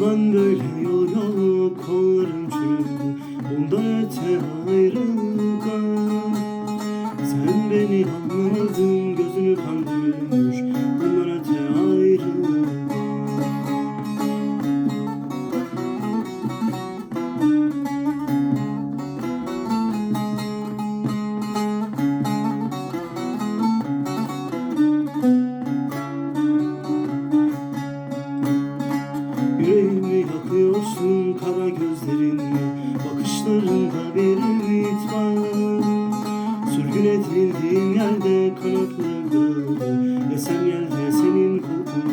Bundan böyle yol yol kollarım çürüdü Bundan öte ayrılığa Sen beni anlamadın gözünü kan Doydum kara gözlerinle Bakışlarında bir ümit var. Sürgün edildiğim yerde kanatları dağıldı Esen yerde senin kokun